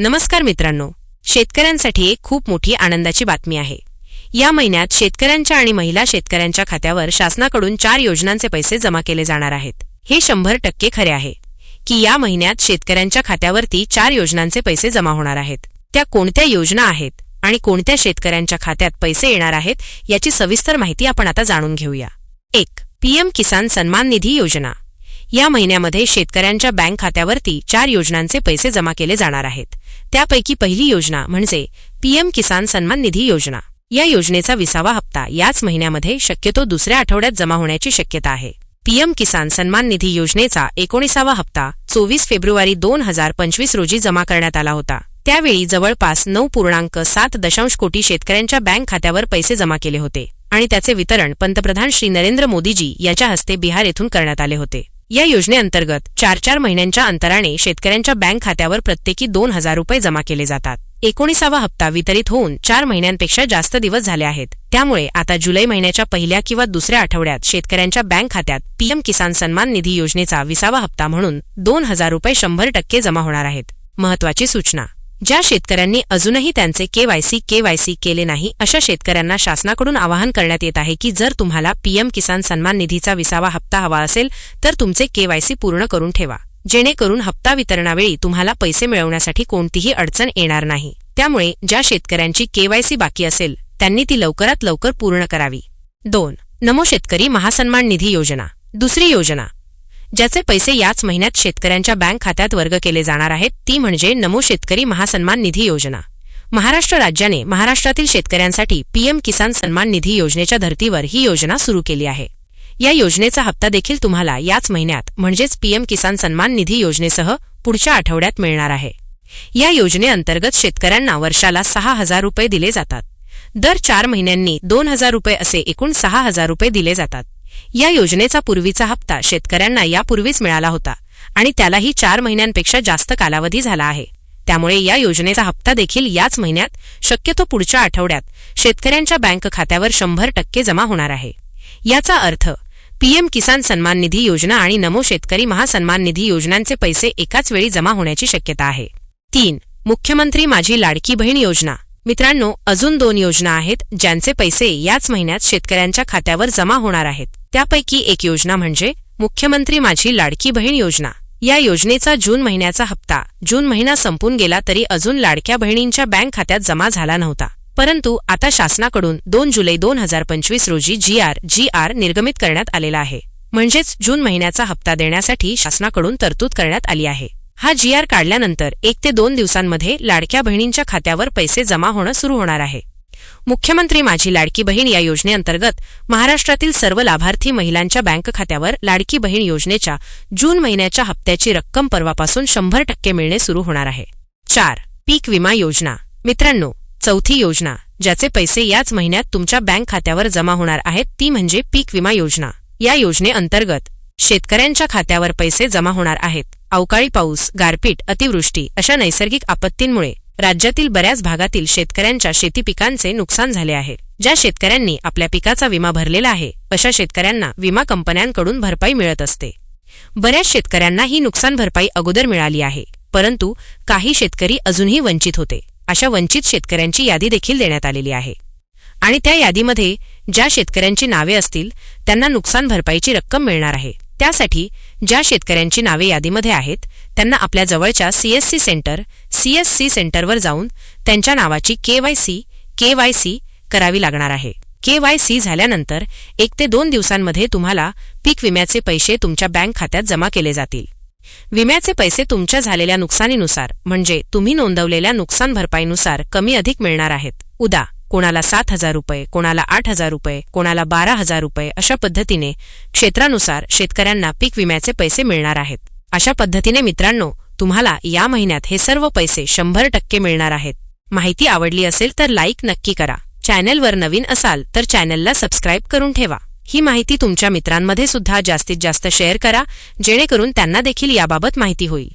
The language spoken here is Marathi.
नमस्कार मित्रांनो. शेतकऱ्यांसाठी एक खूप मोठी आनंदाची बातमी आहे. या महिन्यात शेतकऱ्यांच्या आणि महिला शेतकऱ्यांच्या खात्यावर शासनाकडून चार योजनांचे पैसे जमा केले जाणार आहेत. हे शंभर टक्के खरे आहे की या महिन्यात शेतकऱ्यांच्या खात्यावरती चार योजनांचे पैसे जमा होणार आहेत. त्या कोणत्या योजना आहेत आणि कोणत्या शेतकऱ्यांच्या खात्यात पैसे येणार आहेत याची सविस्तर माहिती आपण आता जाणून घेऊया. एक पीएम किसान सन्मान निधी योजना. या महिन्यामध्ये शेतकऱ्यांच्या बँक खात्यावरती चार योजनांचे पैसे जमा केले जाणार आहेत. त्यापैकी पहिली योजना म्हणजे पीएम किसान सन्मान निधी योजना. या योजनेचा विसावा हप्ता याच महिन्यामध्ये शक्यतो दुसऱ्या आठवड्यात जमा होण्याची शक्यता आहे. पीएम किसान सन्मान निधी योजनेचा एकोणीसावा हप्ता चोवीस फेब्रुवारी दोन हजार पंचवीस रोजी जमा करण्यात आला होता. त्यावेळी जवळपास नऊ पूर्णांक सात दशांश कोटी शेतकऱ्यांच्या बँक खात्यावर पैसे जमा केले होते आणि त्याचे वितरण पंतप्रधान श्री नरेंद्र मोदीजी यांच्या हस्ते बिहार येथून करण्यात आले होते. या योजनेअंतर्गत चार चार महिन्यांच्या अंतराने शेतकऱ्यांच्या बँक खात्यावर प्रत्येकी दोन हजार रुपये जमा केले जातात. एकोणीसावा हप्ता वितरित होऊन चार महिन्यांपेक्षा जास्त दिवस झाले आहेत. त्यामुळे आता जुलै महिन्याच्या पहिल्या किंवा दुसऱ्या आठवड्यात शेतकऱ्यांच्या बँक खात्यात पीएम किसान सन्मान निधी योजनेचा विसावा हप्ता म्हणून दोन हजार रुपये शंभर टक्के जमा होणार आहेत. महत्वाची सूचना. ज्या शेतकऱ्यांनी अजूनही त्यांचे केवायसी केवायसी केले नाही अशा शेतकऱ्यांना शासनाकडून आवाहन करण्यात येत आहे की जर तुम्हाला पीएम किसान सन्मान निधीचा विसावा हप्ता हवा असेल तर तुमचे केवायसी पूर्ण करून ठेवा. जेणेकरून हप्ता वितरणावेळी तुम्हाला पैसे मिळवण्यासाठी कोणतीही अडचण येणार नाही. त्यामुळे ज्या शेतकऱ्यांची केवायसी बाकी असेल त्यांनी ती लवकरात लवकर पूर्ण करावी. दोन नमो शेतकरी महासन्मान निधी योजना. दुसरी योजना ज्याचे पैसे याच महिन्यात शेतकऱ्यांच्या बँक खात्यात वर्ग केले जाणार आहेत ती म्हणजे नमो शेतकरी महासन्मान निधी योजना. महाराष्ट्र राज्याने महाराष्ट्रातील शेतकऱ्यांसाठी पीएम किसान सन्मान निधी योजनेच्या धर्तीवर ही योजना सुरू केली आहे. या योजनेचा हप्ता देखील तुम्हाला याच महिन्यात म्हणजेच पीएम किसान सन्मान निधी योजनेसह पुढच्या आठवड्यात मिळणार आहे. या योजनेअंतर्गत शेतकऱ्यांना वर्षाला सहा हजार रुपये दिले जातात. दर चार महिन्यांनी दोन हजार रुपये असे एकूण सहा हजार रुपये दिले जातात. या योजनेचा पूर्वीचा हप्ता शेतकऱ्यांना यापूर्वीच मिळाला होता आणि त्यालाही चार महिन्यांपेक्षा जास्त कालावधी झाला आहे. त्यामुळे या योजनेचा हप्ता देखील याच महिन्यात शक्यतो पुढच्या आठवड्यात शेतकऱ्यांच्या बँक खात्यावर शंभर टक्के जमा होणार आहे. याचा अर्थ पीएम किसान सन्मान निधी योजना आणि नमो शेतकरी महासन्मान निधी योजनांचे पैसे एकाच वेळी जमा होण्याची शक्यता आहे. तीन मुख्यमंत्री माझी लाडकी बहीण योजना. मित्रांनो अजून दोन योजना आहेत ज्यांचे पैसे याच महिन्यात शेतकऱ्यांच्या खात्यावर जमा होणार आहेत. त्यापैकी एक योजना म्हणजे मुख्यमंत्री माझी लाडकी बहीण योजना. या योजनेचा जून महिन्याचा हप्ता. जून महिना संपून गेला तरी अजून लाडक्या बहिणींच्या बँक खात्यात जमा झाला नव्हता. परंतु आता शासनाकडून दोन जुलै दोन हजार पंचवीस रोजी जी आर जी आर निर्गमित करण्यात आलेला आहे. म्हणजेच जून महिन्याचा हप्ता देण्यासाठी शासनाकडून तरतूद करण्यात आली आहे. हा जी आर काढल्यानंतर एक ते दोन दिवसांमध्ये लाडक्या बहिणींच्या खात्यावर पैसे जमा होणं सुरू होणार आहे. मुख्यमंत्री माझी लाडकी बहीण या योजनेअंतर्गत महाराष्ट्रातील सर्व लाभार्थी महिलांच्या बँक खात्यावर लाडकी बहीण योजनेच्या जून महिन्याच्या हप्त्याची रक्कम परवापासून शंभर टक्के मिळणे सुरू होणार आहे. चार पीक विमा योजना. मित्रांनो चौथी योजना ज्याचे पैसे याच महिन्यात तुमच्या बँक खात्यावर जमा होणार आहेत ती म्हणजे पीक विमा योजना. या योजनेअंतर्गत शेतकऱ्यांच्या खात्यावर पैसे जमा होणार आहेत. अवकाळी पाऊस गारपीट अतिवृष्टी अशा नैसर्गिक आपत्तींमुळे राज्यातील बऱ्याच भागातील शेतकऱ्यांच्या शेती पिकांचे नुकसान झाले आहे. ज्या शेतकऱ्यांनी आपल्या पिकाचा विमा भरलेला आहे अशा शेतकऱ्यांना विमा कंपन्यांकडून भरपाई मिळत असते. बऱ्याच शेतकऱ्यांना ही नुकसान भरपाई अगोदर मिळाली आहे परंतु काही शेतकरी अजूनही वंचित होते. अशा वंचित शेतकऱ्यांची यादी देखील देण्यात आलेली आहे. आणि त्या यादीमध्ये ज्या शेतकऱ्यांची नावे असतील त्यांना नुकसान भरपाईची रक्कम मिळणार आहे. त्यासाठी ज्या शेतकऱ्यांची नावे यादीमध्ये आहेत त्यांना आपल्या जवळच्या सीएससी सेंटर सीएससी सेंटरवर जाऊन त्यांच्या नावाची केवायसी केवायसी करावी लागणार आहे. केवायसी झाल्यानंतर एक ते दोन दिवसांमध्ये तुम्हाला पीक विम्याचे पैसे तुमच्या बँक खात्यात जमा केले जातील. विम्याचे पैसे तुमच्या झालेल्या नुकसानीनुसार म्हणजे तुम्ही नोंदवलेल्या नुकसान भरपाईनुसार कमी अधिक मिळणार आहेत. उदा. कोणाला सात हजार रुपये कोणाला आठ हजार रुपये कोणाला बारा हजार रुपये अशा पद्धतीने क्षेत्रानुसार शेतकऱ्यांना पीक विम्याचे पैसे मिळणार आहेत. अशा पद्धतीने मित्रांनो तुम्हाला या महिन्यात हे सर्व पैसे शंभर टक्के मिळणार आहेत. माहिती आवडली असेल तर लाईक नक्की करा. चॅनेलवर नवीन असाल तर चॅनेलला सबस्क्राईब करून ठेवा. ही माहिती तुमच्या मित्रांमध्ये सुद्धा जास्तीत जास्त शेअर करा जेणेकरून त्यांना देखील याबाबत माहिती होईल.